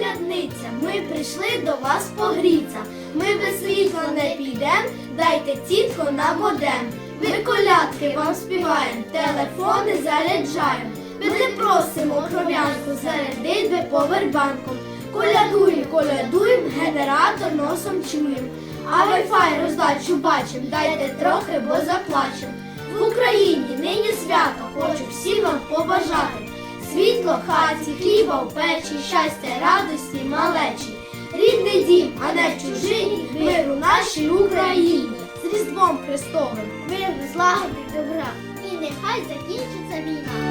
колядниця, ми прийшли до вас погріться. Ми без світла не підем, дайте тітко нам одем. Ми колядки вам співаємо, телефони заряджаємо. Ми не просимо кров'янку, зарядить ви повербанком. Колядуємо, колядуємо, генератор носом чуємо. А Wi-Fi роздачу бачим, дайте трохи, бо заплачем. В Україні нині свято, хочу всім вам побажати. Світло хаті, хліба в печі, щастя, радості, малечі. Рідний дім, а не в чужині, миру нашій Україні. З Різдвом Христовим, мир, злагоди, добра. І нехай закінчиться війна.